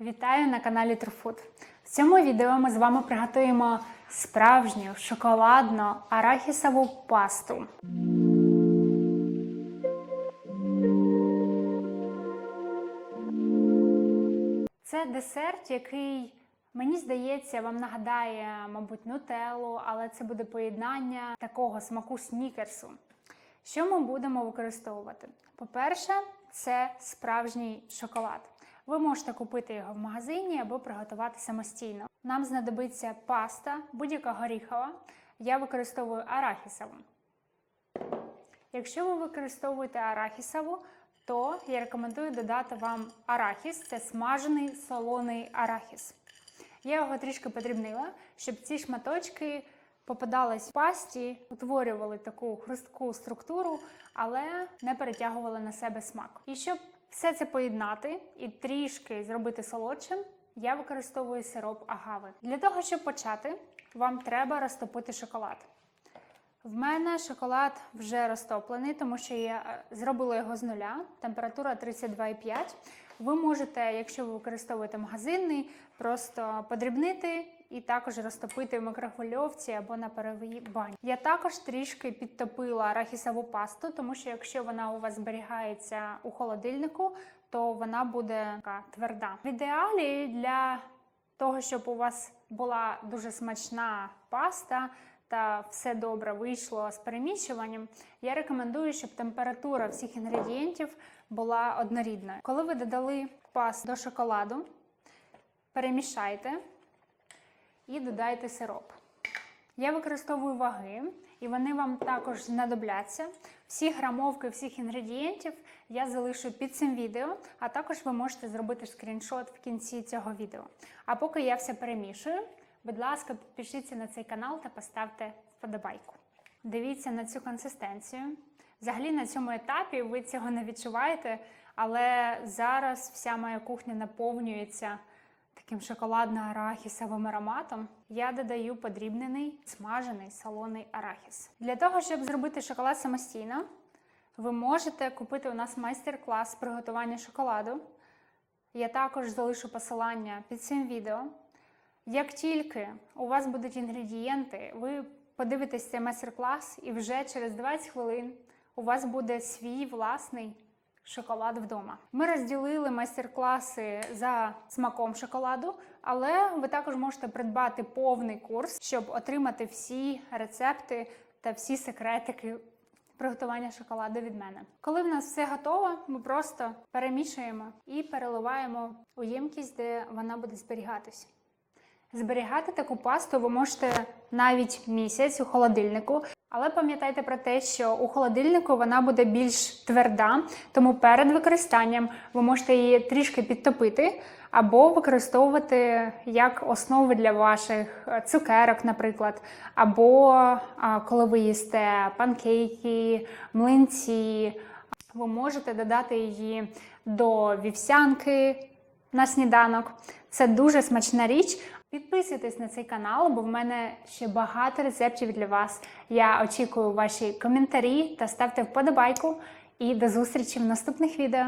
Вітаю на каналі Trufood. В цьому відео ми з вами приготуємо справжню шоколадну арахісову пасту. Це десерт, який, мені здається, вам нагадає, мабуть, нутеллу, але це буде поєднання такого смаку снікерсу. Що ми будемо використовувати? По-перше, це справжній шоколад. Ви можете купити його в магазині або приготувати самостійно. Нам знадобиться паста, будь-яка горіхова. Я використовую арахісову. Якщо ви використовуєте арахісову, то я рекомендую додати вам арахіс це смажений солоний арахіс. Я його трішки подрібнила, щоб ці шматочки попадались в пасті, утворювали таку хрустку структуру, але не перетягували на себе смак. І щоб все це поєднати і трішки зробити солодшим, я використовую сироп агави. Для того, щоб почати, вам треба розтопити шоколад. В мене шоколад вже розтоплений, тому що я е, зробила його з нуля, температура 32,5. Ви можете, якщо ви використовуєте магазинний, просто подрібнити і також розтопити в мікрохвильовці або на паровій бані. Я також трішки підтопила арахісову пасту, тому що якщо вона у вас зберігається у холодильнику, то вона буде така тверда. В ідеалі для того, щоб у вас була дуже смачна паста та все добре вийшло з переміщуванням, я рекомендую, щоб температура всіх інгредієнтів була однорідною. Коли ви додали пасту до шоколаду, перемішайте і додайте сироп. Я використовую ваги, і вони вам також знадобляться. Всі грамовки всіх інгредієнтів я залишу під цим відео, а також ви можете зробити скріншот в кінці цього відео. А поки я все перемішую, будь ласка, підпишіться на цей канал та поставте вподобайку. Дивіться на цю консистенцію. Взагалі на цьому етапі ви цього не відчуваєте, але зараз вся моя кухня наповнюється таким шоколадно-арахісовим ароматом. Я додаю подрібнений смажений солоний арахіс. Для того, щоб зробити шоколад самостійно, ви можете купити у нас майстер-клас приготування шоколаду. Я також залишу посилання під цим відео. Як тільки у вас будуть інгредієнти, ви подивитесь цей майстер-клас, і вже через 20 хвилин у вас буде свій власний шоколад вдома. Ми розділили майстер-класи за смаком шоколаду, але ви також можете придбати повний курс, щоб отримати всі рецепти та всі секретики приготування шоколаду від мене. Коли в нас все готово, ми просто перемішуємо і переливаємо у ємкість, де вона буде зберігатись. Зберігати таку пасту ви можете навіть місяць у холодильнику. Але пам'ятайте про те, що у холодильнику вона буде більш тверда, тому перед використанням ви можете її трішки підтопити або використовувати як основу для ваших е, цукерок, наприклад, або коли ви їсте панкейки, млинці, ви можете додати її до вівсянки на сніданок. Це дуже смачна річ. Підписуйтесь на цей канал, бо в мене ще багато рецептів для вас. Я очікую ваші коментарі та ставте вподобайку. І до зустрічі в наступних відео.